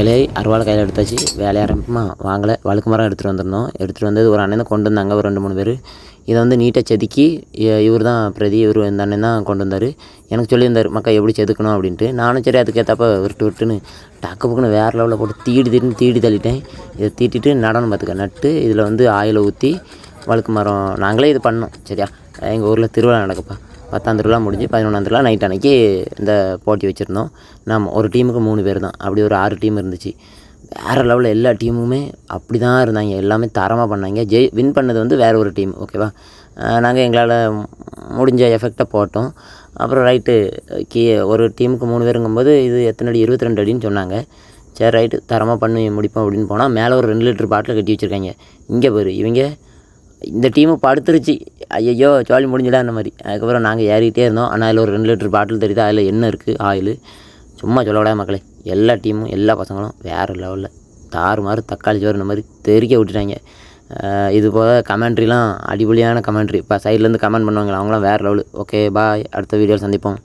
இலையை அருவாள் கையில் எடுத்தாச்சு. வேலைய ஆரம்பிக்குமா வாங்கலை. வழுக்கு மரம் எடுத்துகிட்டு வந்திருந்தோம். எடுத்துகிட்டு வந்தது ஒரு அண்ணன் கொண்டு வந்தாங்க. ஒரு ரெண்டு மூணு பேர். இதை வந்து நீட்டாக செதுக்கி இவர் தான் பிரதி இவர் இந்த அண்ணன் தான் கொண்டு வந்தார். எனக்கு சொல்லியிருந்தார் மக்கா எப்படி செதுக்கணும்? அப்படின்ட்டு. நானும் சரி அதுக்கேற்றப்ப விட்டு விட்டுன்னு டக்கு புக்குன்னு வேறு லெவலில் போட்டு தீடி தீடின்னு தீடி தள்ளிட்டேன். இதை தீட்டிட்டு நடனம் பார்த்துக்க. நட்டு இதில் வந்து ஆயிலை ஊற்றி வழுக்கு மரம் நாங்களே இது பண்ணோம். சரியா? எங்கள் ஊரில் திருவிழா நடக்குப்பா. பத்தாம் திருவிழா முடிஞ்சு பதினொன்றாம் திருவிழா நைட் அன்னைக்கு இந்த போட்டி வச்சுருந்தோம். நம்ம ஒரு டீமுக்கு மூணு பேர் தான். அப்படி ஒரு ஆறு டீம் இருந்துச்சு. வேறு லெவலில் எல்லா டீமுமே அப்படி தான் இருந்தாங்க. எல்லாமே தரமாக பண்ணாங்க. ஜெய் வின் பண்ணது வந்து வேறு ஒரு டீம் ஓகேவா நாங்கள் எங்களால் முடிஞ்ச எஃபெக்டை போட்டோம். அப்புறம் ரைட்டு கீ ஒரு டீமுக்கு மூணு பேருங்கும்போது இது எத்தனை அடி? இருபத்தி ரெண்டு அடின்னு சொன்னாங்க. சரி ரைட்டு தரமாக பண்ணி முடிப்போம் அப்படின்னு போனால் மேலே ஒரு ரெண்டு லிட்டர் பாட்டில் கட்டி வச்சுருக்காங்க. இங்கே பாரு இவங்க இந்த டீமு படுத்துருச்சு. ஐயையோ ஜாலி முடிஞ்சுடா அந்த மாதிரி. அதுக்கப்புறம் நாங்கள் ஏறிக்கிட்டே இருந்தோம். ஆனால் அதில் ஒரு ரெண்டு லிட்டர் பாட்டில் தெரியுது? அதில் என்ன இருக்குது ஆயில். சும்மா சொல்லக்கூடாது மக்களே எல்லா டீமும் எல்லா பசங்களும் வேறு லெவலில் தாறு மாறு தக்காளி சோறு இந்த மாதிரி தெறிக்க விட்டுட்டாங்க. இது போக கமெண்ட்ரிலாம் அடிப்பொலியான கமெண்ட்ரி இப்போ சைட்லேருந்து கமெண்ட் பண்ணுவாங்க அவங்களாம் வேறு லெவலு ஓகே பாய் அடுத்த வீடியோவில் சந்திப்போம்.